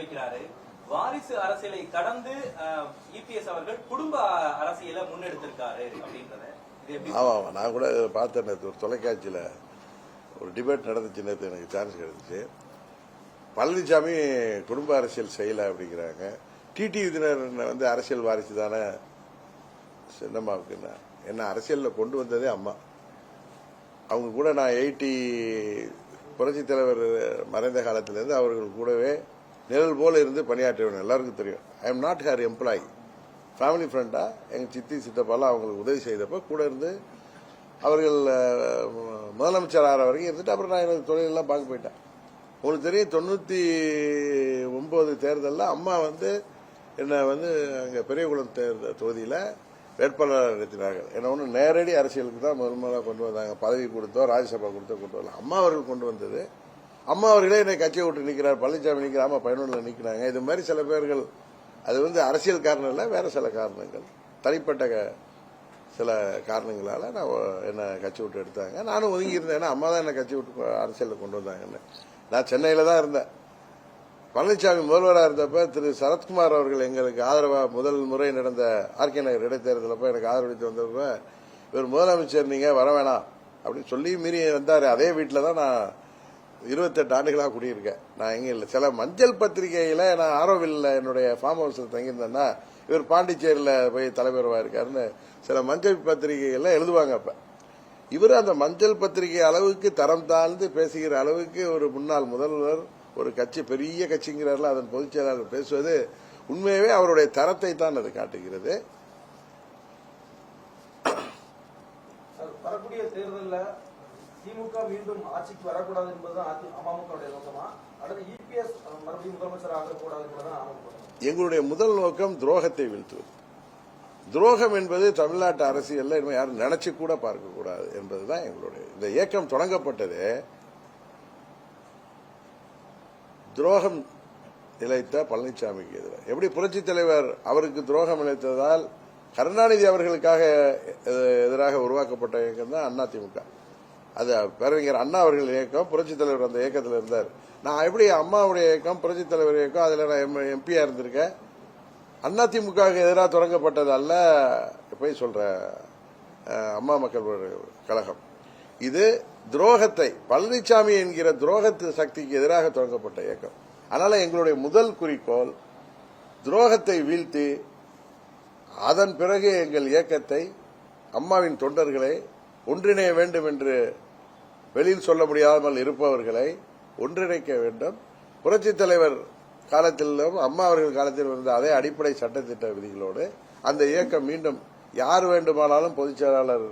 முன்வைக்கிறாரு வாரிசு அரசியலை கடந்து இபிஎஸ் அவர்கள் குடும்ப அரசியலை முன்னெடுத்திருக்காரு அப்படின்றத ஆமாம் ஆமாம் நான் கூட பார்த்தேன் நேற்று ஒரு தொலைக்காட்சியில். ஒரு டிபேட் நடந்துச்சு நேற்று எனக்கு சான்ஸ் கிடைச்சிச்சு. பழனிசாமி குடும்ப அரசியல் செய்யலை அப்படிங்கிறாங்க. டிடி விதினர் வந்து அரசியல் வாரிசு தானே? சின்னம்மாவுக்கு என்ன? என்ன அரசியலில் கொண்டு வந்ததே அம்மா. அவங்க கூட நான் எயிட்டி புரட்சி தலைவர் மறைந்த காலத்திலேருந்து அவர்கள் கூடவே நிழல் போல இருந்து பணியாற்றுவேன் எல்லாருக்கும் தெரியும். I am not her employee family ஃப்ரெண்டா எங்கள் சித்தி சித்தப்பாலாம் அவங்களுக்கு உதவி செய்தப்போ கூட இருந்து அவர்கள் முதலமைச்சர் ஆகிற வரைக்கும் இருந்துட்டு அப்புறம் நான் எனக்கு தொழிலெல்லாம் பார்க்க போயிட்டேன். உங்களுக்கு தெரியும் தொண்ணூற்றி ஒன்பது தேர்தலில் அம்மா வந்து என்னை வந்து அங்கே பெரியகுளம் தேர்தல் தொகுதியில் வேட்பாளர் நிறுத்தினார்கள் என்ன ஒன்று நேரடி அரசியலுக்கு தான் முதல் முதலாக கொண்டு வந்தாங்க. பதவி கொடுத்தோ ராஜ்யசபா கொடுத்தோ கொண்டு வரல. அம்மா அவர்கள் கொண்டு வந்தது அம்மா அவர்களே என்னை கட்சியை விட்டு நிற்கிறார் பழனிசாமி நிற்கிறார் பயனுள்ள நிற்கிறாங்க இது மாதிரி சில பேர்கள் அது வந்து அரசியல் காரணம் இல்லை வேற சில காரணங்கள். தனிப்பட்ட சில காரணங்களால் நான் என்னை கட்சி விட்டு எடுத்தாங்க. நானும் ஒதுங்கி இருந்தேன். அம்மா தான் என்னை கட்சி விட்டு அரசியலில் கொண்டு வந்தாங்கன்னு. நான் சென்னையில் தான் இருந்தேன். பழனிசாமி முதல்வராக இருந்தப்ப திரு சரத்குமார் அவர்கள் எங்களுக்கு ஆதரவாக முதல் முறை நடந்த ஆர்கே நகர் இடைத்தேர்தலப்ப எனக்கு ஆதரவளித்து வந்தப்ப இவர் முதலமைச்சர் நீங்கள் வர வேணாம். அப்படின்னு சொல்லி மீறி வந்தார். அதே வீட்டில் தான் நான் இருபத்தெட்டு ஆண்டுகளாக குடியிருக்கேன். நான் எங்கே இல்லை. சில மஞ்சள் பத்திரிகையில் நான் ஆரோவில்ல என்னுடைய ஃபார்ம் ஹவுஸில் தங்கியிருந்தேன்னா இவர் பாண்டிச்சேரியில் போய் தலைவருவாக இருக்காருன்னு சில மஞ்சள் பத்திரிகைகள்ல எழுதுவாங்க அப்போ. இவர் அந்த மஞ்சள் பத்திரிகை அளவுக்கு தரம் தாழ்ந்து பேசுகிற அளவுக்கு ஒரு முன்னாள் முதல்வர் ஒரு கட்சி பெரிய கட்சிங்கிறாரில் அதன் பொதுச் செயலாளர் பேசுவது உண்மையவே அவருடைய தரத்தை தான் அது காட்டுகிறது. வரக்கூடிய திமுக மீண்டும் ஆட்சிக்கு வரக்கூடாது என்பதுதான் அமமுக நோக்கமா? அல்லது இபிஎஸ் மறுபடியும் முதலமைச்சர் ஆகக்கூடாது என்பதுதான் அமமுக எங்களுடைய முதல் நோக்கம் துரோகத்தை வீழ்த்துவது. துரோகம் என்பது தமிழ்நாட்டு அரசியல்ல இனிமே யாரும் நினைச்சு கூட பார்க்க கூடாது என்பதுதான் எங்களுடைய இந்த இயக்கம் தொடங்கப்பட்டது. துரோகம் இழைத்த பழனிசாமிக்கு எதிராக. எப்படி புரட்சி தலைவர் அவருக்கு துரோகம் இழைத்ததால் கருணாநிதி அவர்களுக்காக எதிராக உருவாக்கப்பட்ட இயக்கம் தான் அதிமுக அது பேரறிஞர் அண்ணா அவர்கள் இயக்கம் புரட்சி தலைவர் அந்த இயக்கத்தில் இருந்தார். நான் எப்படி அம்மாவுடைய இயக்கம் புரட்சி தலைவர் இயக்கம் அதில் நான் எம்பியா இருந்திருக்கேன்? அதிமுகவுக்கு எதிராக தொடங்கப்பட்டது அல்ல போய் சொல்ற அம்மா மக்கள் கழகம். இது துரோகத்தை பழனிசாமி என்கிற துரோகத்து சக்திக்கு எதிராக தொடங்கப்பட்ட இயக்கம். அதனால எங்களுடைய முதல் குறிக்கோள் துரோகத்தை வீழ்த்தி அதன் பிறகு எங்கள் இயக்கத்தை அம்மாவின் தொண்டர்களை ஒன்றிணைய வேண்டும் என்று வெளியில் சொல்ல முடியாமல் இருப்பவர்களை ஒன்றிணைக்க வேண்டும். புரட்சித் தலைவர் காலத்திலும் அம்மா அவர்கள் காலத்தில் இருந்த அதே அடிப்படை சட்டத்திட்ட விதிகளோடு அந்த இயக்கம் மீண்டும் யார் வேண்டுமானாலும் பொதுச் செயலாளர்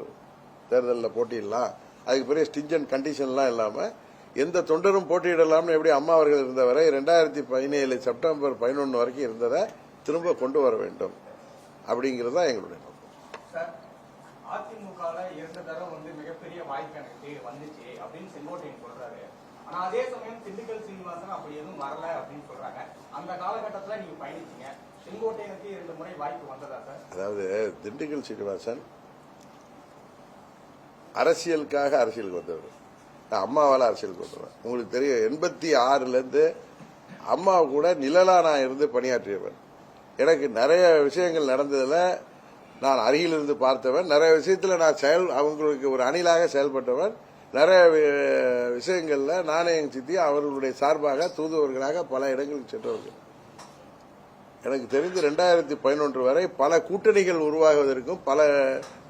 தேர்தலில் போட்டியிடலாம். அதுக்கு பெரிய ஸ்டிஞ்சன் கண்டிஷன்லாம் இல்லாமல் எந்த தொண்டரும் போட்டியிடலாம்னு எப்படி அம்மா அவர்கள் இருந்தவரை ரெண்டாயிரத்தி பதினேழு செப்டம்பர் பதினொன்று வரைக்கும் இருந்ததை திரும்ப கொண்டு வர வேண்டும். அப்படிங்கிறது தான் எங்களுடைய நோக்கம். அதிமுகல இரண்டு தரம் வந்து மிகப்பெரிய வாய்ப்பு எனக்கு வந்துச்சு அப்படின்னு செங்கோட்டையன் சொல்றாரு. ஆனா அதே சமயம் திண்டுக்கல் சீனிவாசன் அப்படி எதுவும் வரல அப்படின்னு சொல்றாங்க. அந்த காலகட்டத்துல நீங்க பயணிச்சீங்க. செங்கோட்டையனுக்கு இரண்டு முறை வாய்ப்பு வந்ததா சார்? அதாவது திண்டுக்கல் சீனிவாசன் அரசியலுக்காக அரசியலுக்கு வந்தவர். நான் அம்மாவால அரசியலுக்கு வந்துடுவேன் உங்களுக்கு தெரியும் எண்பத்தி ஆறுலேருந்து அம்மா கூட நிழலாக நான் இருந்து பணியாற்றியவன். எனக்கு நிறைய விஷயங்கள் நடந்ததில் நான் அருகிலிருந்து பார்த்தவன். நிறைய விஷயத்தில் நான் செயல் அவங்களுக்கு ஒரு அணிலாக செயல்பட்டவன். நிறைய வி- நானே எங்கள் சித்தி அவர்களுடைய சார்பாக தூதுவர்களாக பல இடங்களுக்கு சென்றவர்கள். எனக்கு தெரிந்து ரெண்டாயிரத்தி பதினொன்று வரை பல கூட்டணிகள் உருவாகுவதற்கும் பல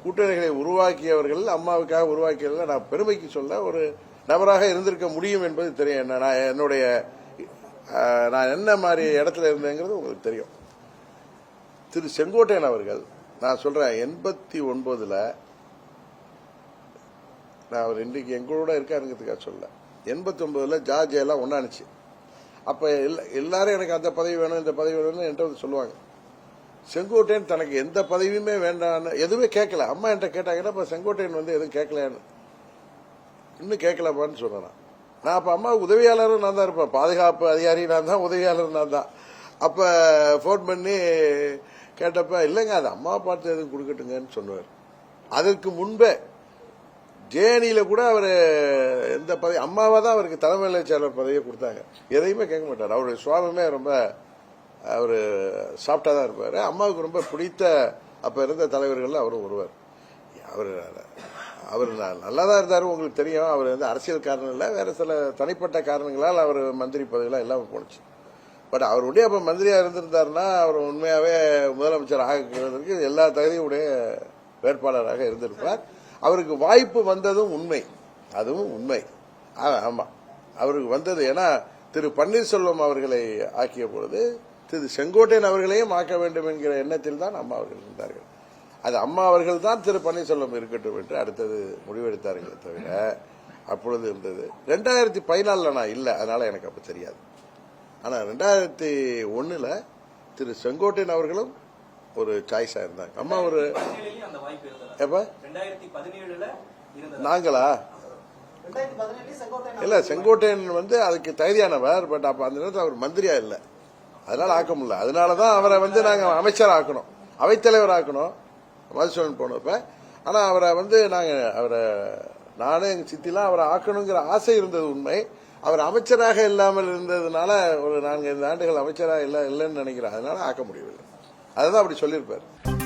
கூட்டணிகளை உருவாக்கியவர்கள் அம்மாவுக்காக உருவாக்கியவர்கள் நான் பெருமைக்கு சொல்ல ஒரு நபராக இருந்திருக்க முடியும் என்பது தெரியும். நான் என்னுடைய நான் என்ன மாதிரி இடத்துல இருந்தேங்கிறது உங்களுக்கு தெரியும். திரு செங்கோட்டையன் அவர்கள் நான் சொல்றேன் எண்பத்தி ஒன்பதுல நான் அவர் இன்றைக்கு எங்களோட இருக்காருங்கிறதுக்காக சொல்ல எண்பத்தி ஒன்பதுல ஜார்ஜ் எல்லாம் ஒன்னானுச்சு அப்ப எல்லாரும் எனக்கு அந்த பதவி வேணும் இந்த பதவி வேணும்னு என்கிட்ட வந்து சொல்லுவாங்க. செங்கோட்டையன் தனக்கு எந்த பதவியுமே வேண்டாம்னு எதுவுமே கேட்கல. அம்மா என்கிட்ட கேட்டாங்கன்னா இப்போ செங்கோட்டையன் வந்து எதுவும் கேட்கலையான்னு இன்னும் கேட்கலப்பான்னு சொன்னேன் நான் அப்ப அம்மா உதவியாளரும் நான் தான் இருப்பேன். பாதுகாப்பு அதிகாரி நான் தான் உதவியாளர் நான் தான். அப்ப ஃபோன் பண்ணி கேட்டப்ப இல்லைங்க அது அம்மா பார்த்து எதுவும் கொடுக்கட்டுங்கன்னு சொன்னார். அதற்கு முன்பே ஜேஎனியில கூட அவர் எந்த பதவி அம்மாவை தான் அவருக்கு தலைமையில செயலர் பதவியை கொடுத்தாங்க. எதையுமே கேட்க மாட்டார். அவருடைய சுவாபமே ரொம்ப அவர் சாப்பிட்டா தான் இருப்பார். அம்மாவுக்கு ரொம்ப பிடித்த அப்போ இருந்த தலைவர்கள் அவரும் ஒருவர். அவர் அவர் நல்லா தான் இருந்தார் உங்களுக்கு தெரியும். அவர் வந்து அரசியல் காரணம் இல்லை வேறு சில தனிப்பட்ட காரணங்களால் அவர் மந்திரி பதவியெல்லாம் இல்லாமல் போணுச்சு. பட் அவருடைய அப்போ மந்திரியாக இருந்திருந்தாருன்னா அவர் உண்மையாகவே முதலமைச்சர் ஆகிறதுக்கு எல்லா தகுதியும் உடைய வேட்பாளராக இருந்திருப்பார் அவருக்கு வாய்ப்பு வந்ததும் உண்மை. அதுவும் உண்மை. ஆமாம் அவருக்கு வந்தது ஏன்னா திரு பன்னீர்செல்வம் அவர்களை ஆக்கிய பொழுது திரு செங்கோட்டையன் அவர்களையும் ஆக்க வேண்டும் என்கிற எண்ணத்தில் தான் அம்மா அவர்கள் இருந்தார்கள். அது அம்மா அவர்கள் தான் திரு பன்னீர்செல்வம் இருக்கட்டும் என்று அடுத்தது முடிவெடுத்தார்களே தவிர அப்பொழுது இருந்தது. ரெண்டாயிரத்தி பதினாலில் நான் இல்லை அதனால எனக்கு அப்போ தெரியாது. ஆனா ரெண்டாயிரத்தி ஒண்ணுல திரு செங்கோட்டையன் அவர்களும் ஒரு சாய்ஸா இருந்தாங்க. அம்மா ஒரு பதினேழுலயும் அந்த வாய்ப்பு இருந்தது? எப்ப? நாங்களா? இல்ல செங்கோட்டையன் வந்து அதுக்கு தகுதியானவர் பட் அப்ப அந்த நேரத்தில் அவர் மந்திரியா இல்ல. அதனால ஆக்க முடியல. அதனாலதான் அவரை வந்து நாங்க அமைச்சர் ஆக்கணும். அவைத்தலைவர் ஆக்கணும். மதுசூதன் போனப்ப. ஆனா அவரை வந்து நாங்க அவரை நானும் எங்க சித்திலாம் அவரை ஆக்கணுங்கிற ஆசை இருந்தது உண்மை. அவர் அமைச்சராக இல்லாமல் இருந்ததுனால ஒரு நான்கு ஐந்து ஆண்டுகள் அமைச்சராக இல்லை இல்லைன்னு நினைக்கிறேன். அதனால ஆக்க முடியவில்லை. அதுதான் அப்படி சொல்லியிருப்பார்.